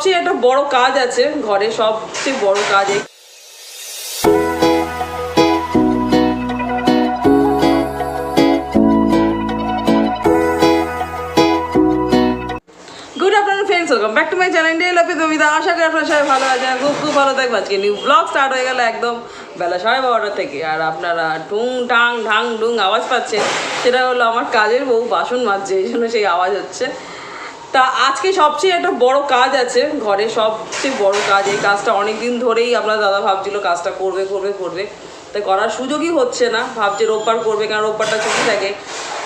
সবচেয়ে একটা বড় কাজ আছে ঘরে, সবচেয়ে বড় কাজ চ্যানেল আশা সবাই ভালো খুব ভালো আজকে নিউ স্টার্ট হয়ে একদম বেলা সাড়ে বারোটা থেকে। আর আপনারা টাং ঢাং ডুং আওয়াজ পাচ্ছেন। সেটা হলো আমার কাজের বউ বাসন মাজছে, এই জন্য সেই আওয়াজ হচ্ছে। তা আজকে সবচেয়ে একটা বড় কাজ আছে, ঘরে সবচেয়ে বড় কাজ, এই কাজটা অনেক দিন ধরেই আপনার দাদা ভাবছিল কাজটা করবে করবে করবে। তাই করার সুযোগই হচ্ছে না, ভাবছে রোববার করবে কারণ রোববারটা ছুটি থাকে।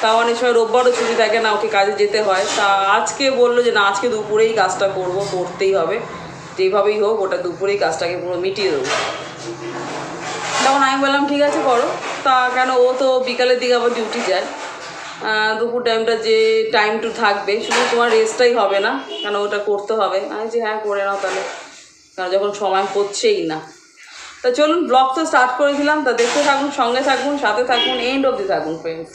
তা অনেক সময় রোববারও ছুটি থাকে না, ওকে কাজে যেতে হয়। তা আজকে বলল যে, না, আজকে দুপুরেই কাজটা করব, করতেই হবে। যেভাবেই হোক, ওটা দুপুরেই কাজটাকে পুরো মিটিয়ে দেবো। তখন আমি বললাম, ঠিক আছে, করো। তা কেন, ও তো বিকালের দিকে আবার ডিউটি যায়। দুপুর টাইমটা যে টাইম টু থাকবে শুধু তোমার রেস্টটাই হবে না কেন ওটা করতে হবে। আমি যে হ্যাঁ করে নাও তাহলে। কারণ যখন সময় হচ্ছেই না। তা চলুন ব্লগ তো স্টার্ট করেছিলাম তা দেখতে থাকুন সঙ্গে থাকুন সাথে থাকুন এন্ড অবধি থাকুন ফ্রেন্ডস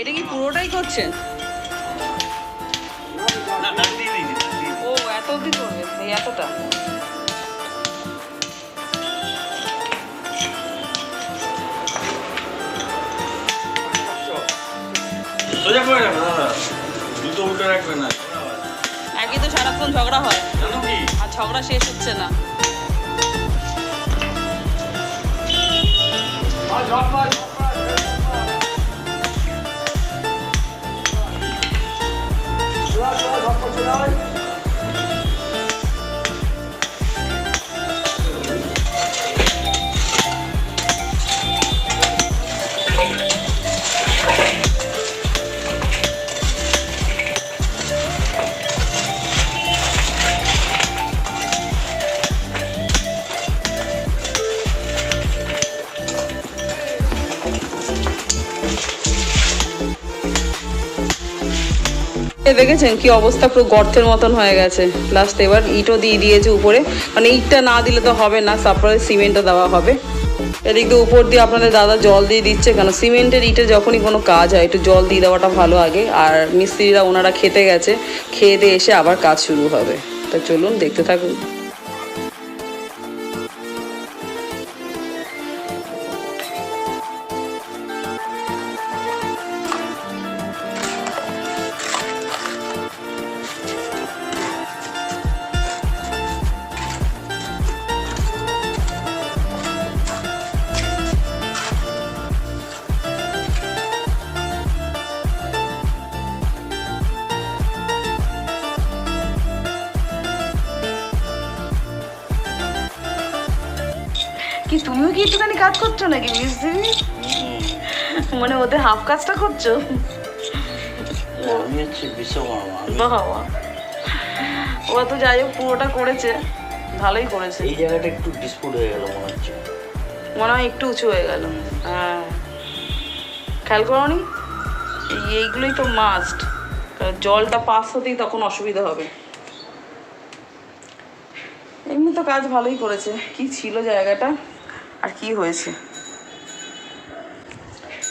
এটা কি পুরোটাই করছেন? ও এত অবধি করবে? এই এতটা? রাখবে না। একই তো সারাক্ষণ ঝগড়া হয়। জানো কি? আর ঝগড়া শেষ হচ্ছে না। দেখেছেন কি অবস্থা? পুরো গর্তের মতন হয়ে গেছে। লাস্ট এবার ইটও দিয়ে দিয়েছে উপরে। মানে ইটটা না দিলে তো হবে না তারপরে সিমেন্টও দেওয়া হবে। এদিক দিয়ে উপর দিয়ে আপনাদের দাদা জল দিয়ে দিচ্ছে কেন? সিমেন্টের ইটে যখনই কোনো কাজ হয়, একটু জল দিয়ে দেওয়াটা ভালো আগে। আর মিস্ত্রিরা ওনারা খেতে গেছে, খেয়ে এসে আবার কাজ শুরু হবে। তা চলুন, দেখতে থাকুন। কি তুমিও কি একটুখানি কাজ করছ নাকি মিস্ত্রি মানে ওদের হাফ কাজটা করছ? আমি হচ্ছে বিশ্বকর্মা ওরা তো যাই হোক পুরোটা করেছে। ভালোই করেছে। এই জায়গাটা একটু ডিসপুট হয়ে গেল মনে হচ্ছে। মনে হয় একটু উঁচু হয়ে গেল। হ্যাঁ। খেয়াল করনি? এইগুলোই তো মাস্ট জলটা পাস হতেই তখন অসুবিধা হবে। এমনি তো কাজ ভালোই করেছে। কি ছিল জায়গাটা? আর কি হয়েছে?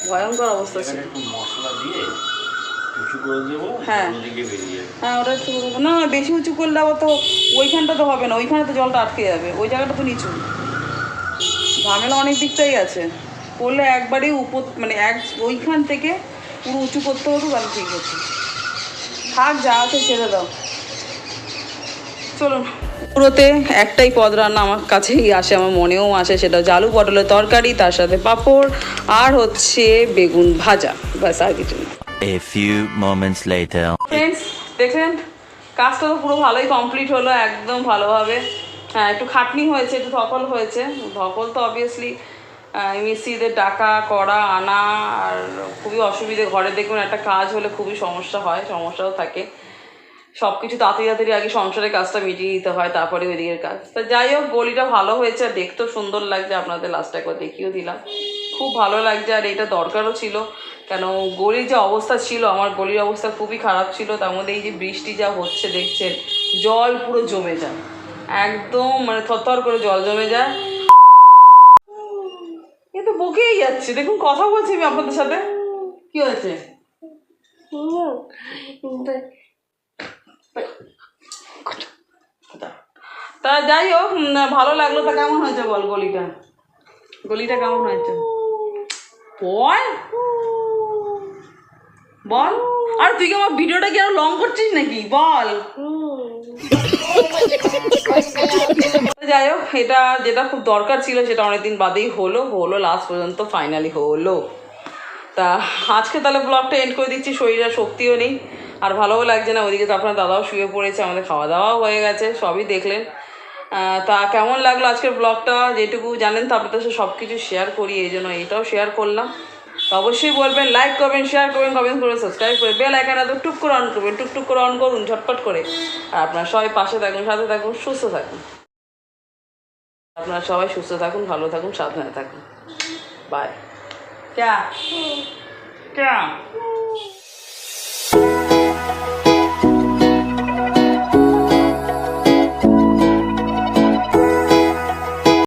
ভয়ঙ্কর অবস্থা ছিল। মশলা দিয়ে উঁচু করে দেবো হ্যাঁ। হ্যাঁ ওটা একটু না বেশি উঁচু করলে আবার তো ওইখানটা তো হবে না ওইখানে তো জলটা আটকে যাবে ওই জায়গাটা তো নিচু। ঝামেলা অনেক দিকটাই আছে। করলে একবারেই উপর মানে এক ওইখান থেকে পুরো উঁচু করতে হতো তাহলে ঠিক হতো। থাক যা আছে ছেড়ে দাও। চলুন। পুরোতে একটাই পদ রান্না আমার কাছেই আসে আমার মনেও আসে সেটা হচ্ছে আলু পটলের তরকারি তার সাথে পাঁপড় আর হচ্ছে বেগুন ভাজা ব্যাস আর কিছু না। A few moments later. Friends দেখলেন কাজটা তো পুরো ভালোই কমপ্লিট হলো একদম ভালোভাবে। হ্যাঁ একটু খাটনি হয়েছে একটু ধকল হয়েছে। ধকল তো অবভিয়াসলি মিস্ত্রিদের ডাকা করা আনা আর খুবই অসুবিধে। ঘরে দেখুন একটা কাজ হলে খুবই সমস্যা হয় সমস্যাও থাকে। সব কিছু তাড়াতাড়ি তাড়াতাড়ি আগে সংসারের কাজটা মিটিয়ে দিতে হয়, তারপরে ওইদিকের কাজ। তা যাই হোক, গলিটা ভালো হয়েছে, আর দেখতেও সুন্দর লাগছে, আপনাদের লাস্ট একবার দেখিয়েও দিলাম। খুব ভালো লাগছে, আর এটা দরকারও ছিল। কেন, গলির যে অবস্থা ছিল, আমার গলির অবস্থা খুবই খারাপ ছিল, তার মধ্যে এই যে বৃষ্টি যা হচ্ছে, দেখছেন, জল পুরো জমে যায়। একদম মানে থরথর করে জল জমে যায়। এ তো বকেই যাচ্ছে, দেখুন কথা বলছি আমি আপনাদের সাথে। কি হয়েছে? তা যাই হোক ভালো লাগল তা কেমন হয়েছে বল গলিটা? গলিটা কেমন হয়েছে? বল। বল। আর তুই কি আমার ভিডিওটা কি আরও লং করছিস নাকি? বল। যাই হোক, এটা যেটা খুব দরকার ছিল সেটা অনেকদিন বাদেই হলো হলো লাস্ট পর্যন্ত ফাইনালি হলো। তা আজকে তাহলে ব্লগটা এন্ড করে দিচ্ছি, শরীরে শক্তিও নেই। আর ভালোও লাগছে না, ওদিকে তো আপনার দাদাও শুয়ে পড়েছে, আমাদের খাওয়া দাওয়াও হয়ে গেছে, সবই দেখলেন। তা কেমন লাগল আজকের ব্লগটা যেটুকু জানেন তো আপনাদের সাথে সব কিছু শেয়ার করি এই জন্য এটাও শেয়ার করলাম। তো অবশ্যই বলবেন লাইক করবেন শেয়ার করবেন কমেন্ট করবেন সাবস্ক্রাইব করে বেল আইকনটা তো টুক করে অন করবেন টুকটুক করে অন করুন ঝটপট করে। আর আপনারা সবাই পাশে থাকুন সাথে থাকুন সুস্থ থাকুন। আপনারা সবাই সুস্থ থাকুন ভালো থাকুন সাবধানে থাকুন। বাই ক্যা ক্যা